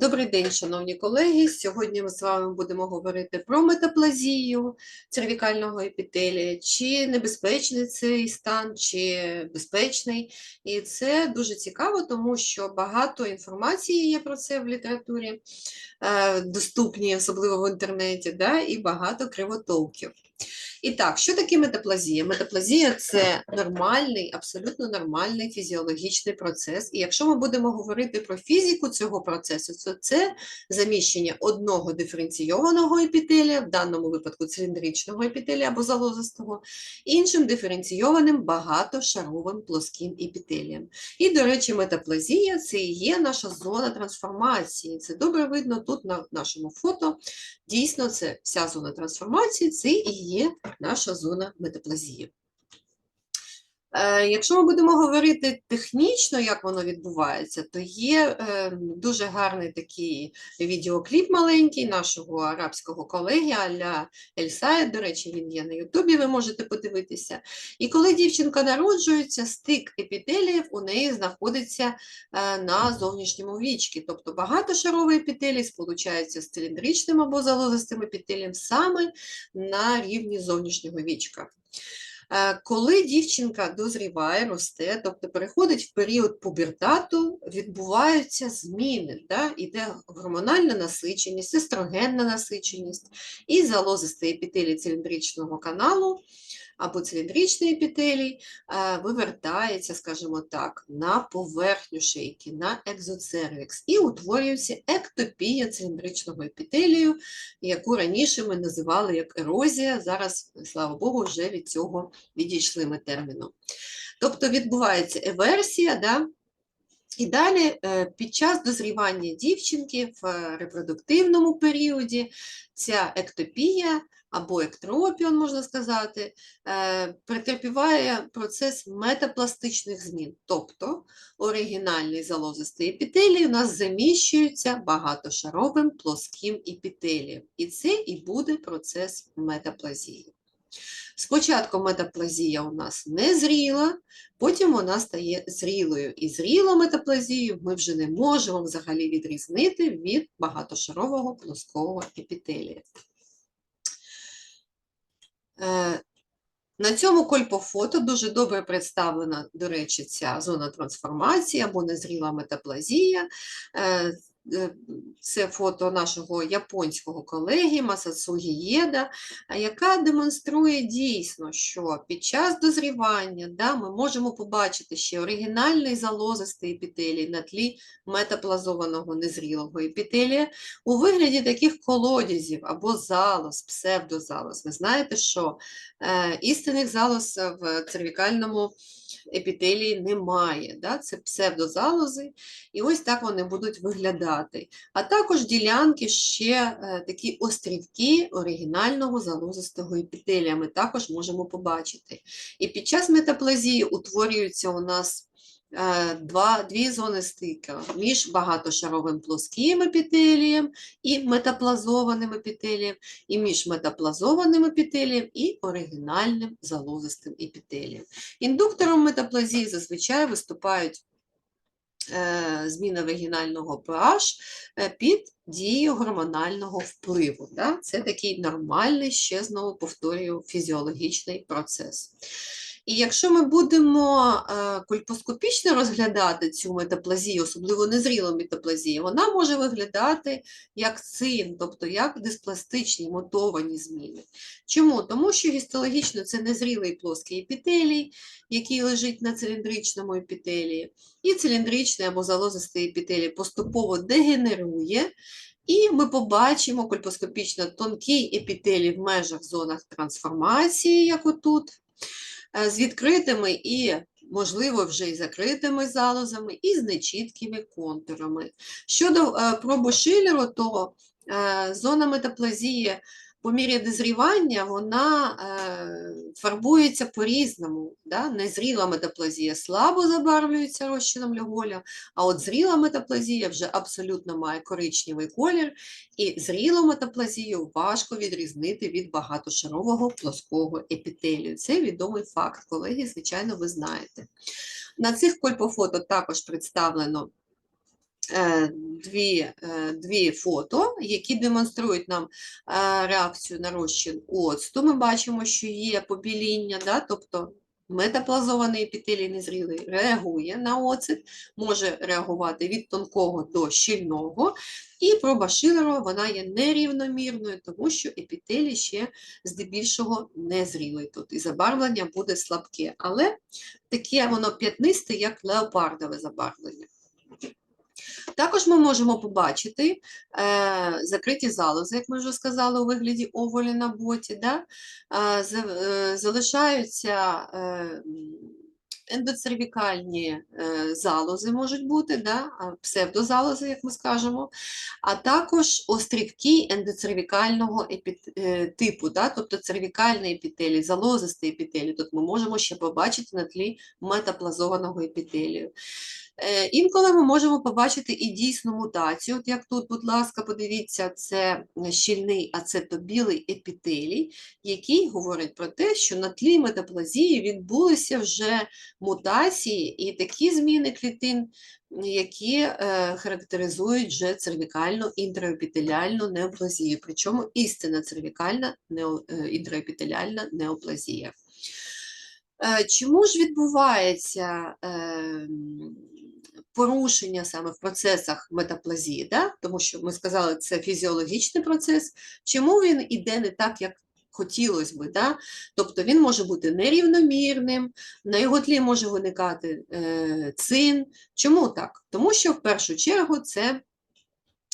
Добрий день, шановні колеги. Сьогодні ми з вами будемо говорити про метаплазію цервікального епітелія, чи небезпечний цей стан, чи безпечний. І це дуже цікаво, тому що багато інформації є про це в літературі, е, доступні, особливо в інтернеті, да, і багато кривотолків. І так, що таке метаплазія? Метаплазія це нормальний, абсолютно нормальний фізіологічний процес. І якщо ми будемо говорити про фізику цього процесу, то це заміщення одного диференційованого епітелія, в даному випадку циліндричного епітелія або залозистого, іншим диференційованим багатошаровим плоским епітелієм. І, до речі, метаплазія це і є наша зона трансформації. Це добре видно тут на нашому фото. Дійсно, це вся зона трансформації, це і є наша зона метаплазії. Е, Якщо ми будемо говорити технічно, як воно відбувається, то є е, дуже гарний такий відеокліп маленький нашого арабського колеги Аля Ельсаєд, до речі, він є на Ютубі, ви можете подивитися. І коли дівчинка народжується, стик епітеліїв у неї знаходиться е, на зовнішньому вічці. Тобто багатошаровий епітелій сполучається з циліндричним або залозистим епітелієм саме на рівні зовнішнього вічка. Е, Коли дівчинка дозріває, росте, тобто переходить в період пубертату, відбуваються зміни, да? іде гормональна насиченість, естрогенна насиченість і залозистий епітелій циліндричного каналу або циліндричний епітелій е, вивертається, скажімо так, на поверхню шийки, на екзоцервікс, і утворюється ектопія циліндричного епітелію, яку раніше ми називали як ерозія, зараз, слава Богу, вже від цього відійшли ми терміну. Тобто відбувається еверсія, да? І далі е, під час дозрівання дівчинки в репродуктивному періоді ця ектопія або ектропіон, можна сказати, е, претерпіває процес метапластичних змін. Тобто оригінальний залозистий епітелій у нас заміщується багатошаровим плоским епітелієм. І це і буде процес метаплазії. Спочатку метаплазія у нас незріла, потім вона стає зрілою. І зрілу метаплазію ми вже не можемо взагалі відрізнити від багатошарового плоского епітелія. Е, На цьому кольпофото дуже добре представлена, до речі, ця зона трансформації або незріла метаплазія. Е, Це фото нашого японського колеги Масацугі Єда, яка демонструє дійсно, що під час дозрівання да, ми можемо побачити ще оригінальний залозистий епітелій на тлі метаплазованого незрілого епітелія у вигляді таких колодязів або залоз, псевдозалоз. Ви знаєте, що е, істинних залоз в цервікальному епітелії немає. Да? Це псевдозалози, і ось так вони будуть виглядати. А також ділянки ще е, такі острівки оригінального залозистого епітелія ми також можемо побачити. І під час метаплазії утворюються у нас два, дві зони стику між багатошаровим плоским епітелієм і метаплазованим епітелієм, і між метаплазованим епітелієм і оригінальним залозистим епітелієм. Індуктором метаплазії зазвичай виступають е, зміна вагінального pH е, під дією гормонального впливу. Да? Це такий нормальний, ще знову повторюю, фізіологічний процес. І якщо ми будемо е, кольпоскопічно розглядати цю метаплазію, особливо незрілу метаплазію, вона може виглядати як цин, тобто як диспластичні мотовані зміни. Чому? Тому що гістологічно це незрілий плоский епітелій, який лежить на циліндричному епітелії, і циліндричний або залозистий епітелій поступово дегенерує, і ми побачимо кольпоскопічно тонкий епітелій в межах зонах трансформації, як отут, з відкритими і, можливо, вже й закритими залозами, і з нечіткими контурами. Щодо е, пробу Шилеру, то е, зона метаплазії по мірі дозрівання вона е, фарбується по-різному. Да? Незріла метаплазія слабо забарвлюється розчином Льоголя, а от зріла метаплазія вже абсолютно має коричневий колір, і зрілу метаплазію важко відрізнити від багатошарового плоского епітелію. Це відомий факт, колеги, звичайно, ви знаєте. На цих кольпофото також представлено дві, е, дві фото, які демонструють нам е, реакцію на розчин оцту. Ми бачимо, що є побіління, да? тобто метаплазований епітелій незрілий реагує на оцет, може реагувати від тонкого до щільного, і проба Шилера вона є нерівномірною, тому що епітелій ще здебільшого незрілий тут, і забарвлення буде слабке, але таке воно п'ятнисте, як леопардове забарвлення. Також ми можемо побачити е, закриті залози, як ми вже сказали, у вигляді оволі на боті. Да? Е, е, залишаються е, ендоцервікальні е, залози можуть бути, да? псевдозалози, як ми скажемо, а також острівки ендоцервікального епіт- е, типу, да? тобто цервікальний епітелій, залозистий епітелій. Тут ми можемо ще побачити на тлі метаплазованого епітелію. Е, Інколи ми можемо побачити і дійсну мутацію. От як тут, будь ласка, подивіться, це щільний ацетобілий епітелій, який говорить про те, що на тлі метаплазії відбулися вже мутації і такі зміни клітин, які е, характеризують вже цервікальну інтраепітеліальну неоплазію, причому істинна цервікальна е, неоплазія. Е, Чому ж відбувається ем, порушення саме в процесах метаплазії? Да? Тому що ми сказали, це фізіологічний процес. Чому він іде не так, як хотілося би? Да? Тобто він може бути нерівномірним, на його тлі може виникати е, цин. Чому так? Тому що в першу чергу це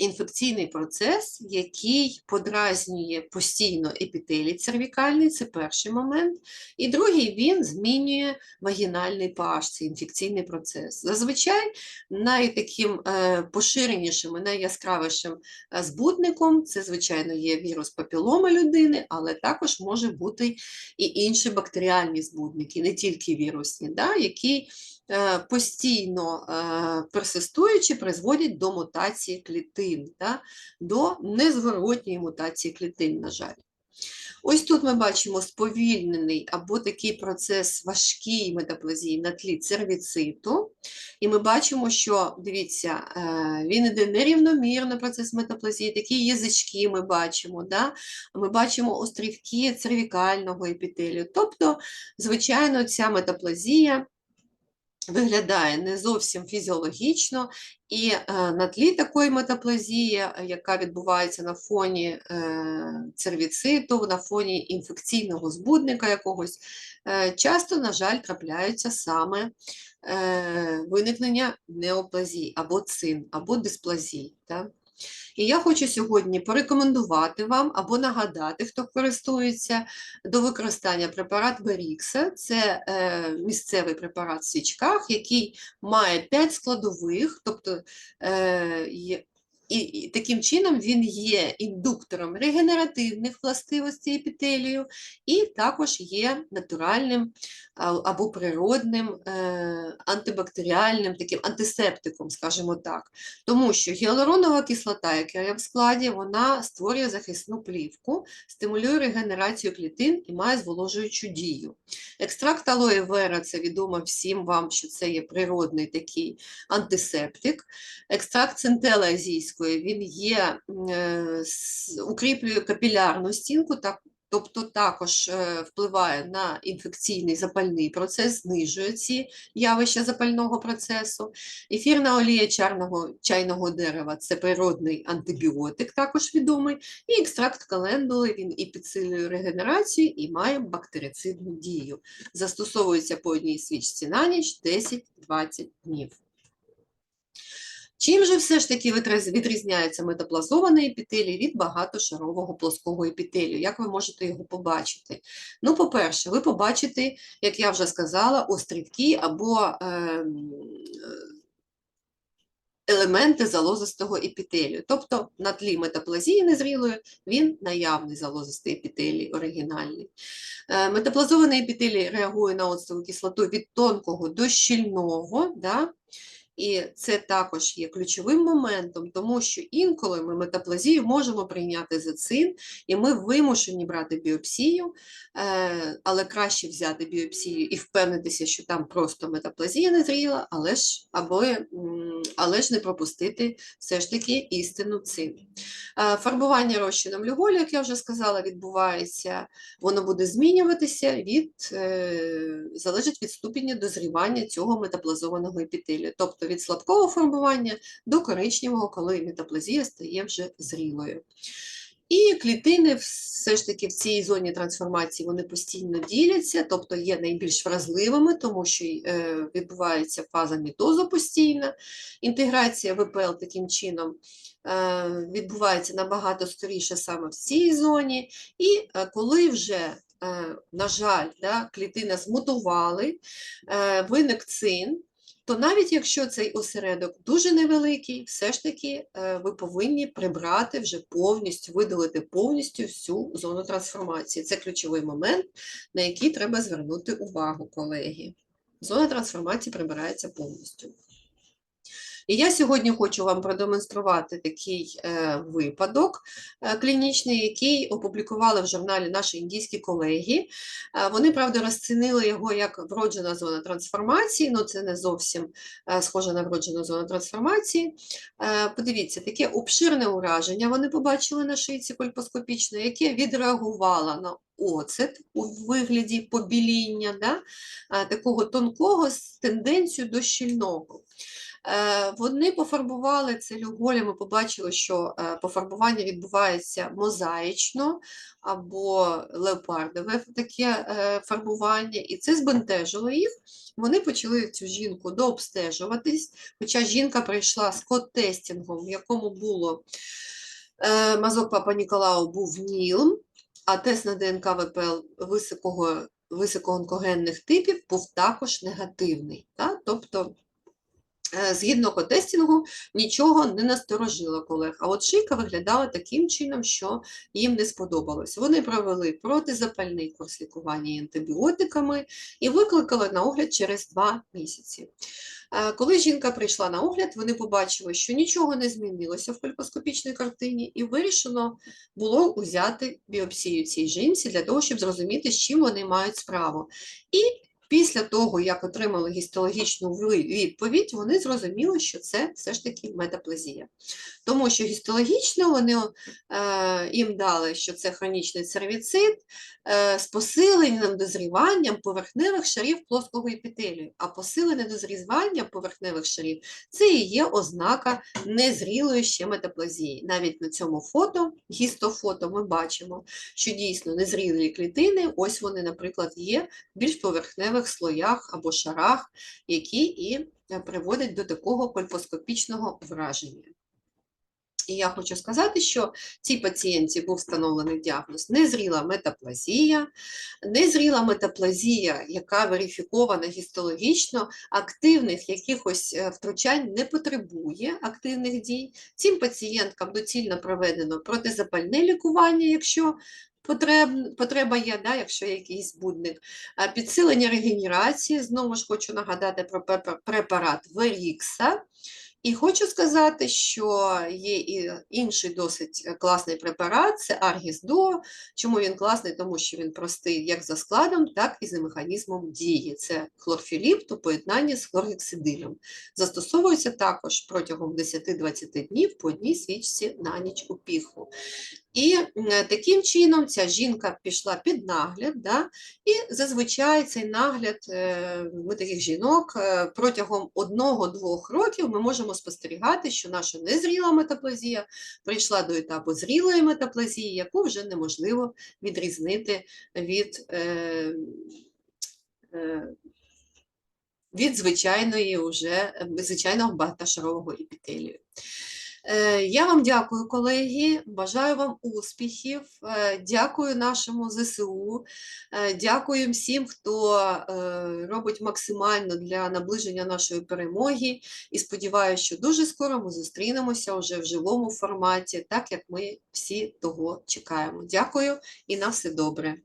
інфекційний процес, який подразнює постійно епітелій цервікальний, це перший момент. І другий він змінює вагінальний pH, це інфекційний процес. Зазвичай найтаким е, поширенішим і найяскравішим е, збудником це, звичайно, є вірус папіломи людини, але також може бути і інші бактеріальні збудники, не тільки вірусні, да, які постійно е, персистуючи призводять до мутації клітин, да, до незворотньої мутації клітин, на жаль. Ось тут ми бачимо сповільнений або такий процес важкий метаплазії на тлі цервіциту. І ми бачимо, що, дивіться, е, він іде нерівномірно процес метаплазії, такі язички ми бачимо. Да? Ми бачимо острівки цервікального епітелію. Тобто, звичайно, ця метаплазія виглядає не зовсім фізіологічно, і е, на тлі такої метаплазії, е, яка відбувається на фоні е, цервіциту, на фоні інфекційного збудника якогось, часто, на жаль, трапляються саме виникнення неоплазій або цин, або дисплазій. Так? І я хочу сьогодні порекомендувати вам або нагадати, хто користується до використання препарат Берікса. Це е, місцевий препарат в свічках, який має 5 складових, тобто е, і, таким чином він є індуктором регенеративних властивостей епітелію, і також є натуральним або природним е, антибактеріальним таким антисептиком, скажімо так. Тому що гіалуронова кислота, яка є в складі, вона створює захисну плівку, стимулює регенерацію клітин і має зволожуючу дію. Екстракт алоє вера це відомо всім вам, що це є природний такий антисептик. Екстракт центела азійської він є, е, укріплює капілярну стінку, так, тобто також е, впливає на інфекційний запальний процес, знижує ці явища запального процесу. Ефірна олія чарного, чайного дерева це природний антибіотик, також відомий. І екстракт календули він і підсилює регенерацію, і має бактерицидну дію. Застосовується по одній свічці на ніч 10-20 днів. Чим же все ж таки відрізняється метаплазований епітелій від багатошарового плоского епітелію? Як ви можете його побачити? Ну, по-перше, ви побачите, як я вже сказала, острівки або ем, е, елементи залозистого епітелію. Тобто на тлі метаплазії незрілої він наявний залозистий епітелій, оригінальний. Е, Метаплазований епітелій реагує на оцтову кислоту від тонкого до щільного, да? І це також є ключовим моментом, тому що інколи ми метаплазію можемо прийняти за цин, і ми вимушені брати біопсію, е, але краще взяти біопсію і впевнитися, що там просто метаплазія незріла, але ж або але ж не пропустити все ж таки істину цим. Е, Фарбування розчином люголю, як я вже сказала, відбувається, воно буде змінюватися від, е, залежить від ступеня дозрівання цього метаплазованого епітелію, тобто від слабкого фарбування до коричневого, коли метаплазія стає вже зрілою. І клітини все ж таки в цій зоні трансформації вони постійно діляться, тобто є найбільш вразливими, тому що е, відбувається фаза мітозу постійна. Інтеграція ВПЛ таким чином е, відбувається набагато скоріше саме в цій зоні. І е, коли вже, на жаль, клітина змутували, виник цин, то навіть якщо цей осередок дуже невеликий, все ж таки е, ви повинні прибрати вже повністю, видалити повністю всю зону трансформації. Це ключовий момент, на який треба звернути увагу, колеги. Зона трансформації прибирається повністю. І я сьогодні хочу вам продемонструвати такий е, випадок е, клінічний, який опублікували в журналі наші індійські колеги. Е, вони, правда, розцінили його як вроджена зона трансформації, але це не зовсім схоже на вроджену зону трансформації. Подивіться, таке обширне ураження вони побачили на шийці кольпоскопічно, яке відреагувало на оцет у вигляді побіління, да? такого тонкого з тенденцією до щільного. Е, Вони пофарбували це люголем, ми побачили, що е, пофарбування відбувається мозаїчно або леопардове таке е, фарбування, і це збентежило їх. Вони почали цю жінку дообстежуватись, хоча жінка прийшла з код-тестінгом, в якому було мазок Папа Ніколау був НІЛМ, а тест на ДНК ВПЛ високого, високоонкогенних типів був також негативний. Та? Тобто Згідно котестінгу, нічого не насторожило колег. А от шийка виглядала таким чином, що їм не сподобалось. Вони провели протизапальний курс лікування антибіотиками і викликали на огляд через два місяці. Е, Коли жінка прийшла на огляд, вони побачили, що нічого не змінилося в кольпоскопічній картині, і вирішено було взяти біопсію цій жінці для того, щоб зрозуміти, з чим вони мають справу. І Після того, як отримали гістологічну відповідь, вони зрозуміли, що це все ж таки метаплазія. Тому що гістологічно вони е, їм дали, що це хронічний цервіцит е, з посиленим дозріванням поверхневих шарів плоского епітелію. А посилене дозрівання поверхневих шарів це і є ознака незрілої ще метаплазії. Навіть на цьому фото, гістофото, ми бачимо, що дійсно незрілі клітини, ось вони, наприклад, є більш поверхневих слоях або шарах, які і е, приводять до такого кольпоскопічного враження. І я хочу сказати, що цій пацієнтці був встановлений діагноз незріла метаплазія, незріла метаплазія, яка верифікована гістологічно, активних якихось е, втручань не потребує активних дій. Цим пацієнткам доцільно проведено протизапальне лікування, якщо потреб, потреба є, да, якщо є якийсь будник. Підсилення регенерації, знову ж хочу нагадати про препарат Верікса. І хочу сказати, що є і інший досить класний препарат це Аргісдо. Чому він класний? Тому що він простий як за складом, так і за механізмом дії. Це хлорфіліп у поєднанні з хлоргексидином. Застосовується також протягом 10-20 днів по одній свічці на ніч у піху. І таким чином ця жінка пішла під нагляд, да? і зазвичай цей нагляд е, ми таких жінок е, протягом одного-двох років ми можемо спостерігати, що наша незріла метаплазія прийшла до етапу зрілої метаплазії, яку вже неможливо відрізнити від, е, від звичайної уже, звичайного багатошарового епітелію. Е, Я вам дякую, колеги. Бажаю вам успіхів. е, Дякую нашому ЗСУ. е, Дякую всім, хто робить максимально для наближення нашої перемоги. І сподіваюся, що дуже скоро ми зустрінемося вже в живому форматі, так як ми всі того чекаємо. Дякую і на все добре.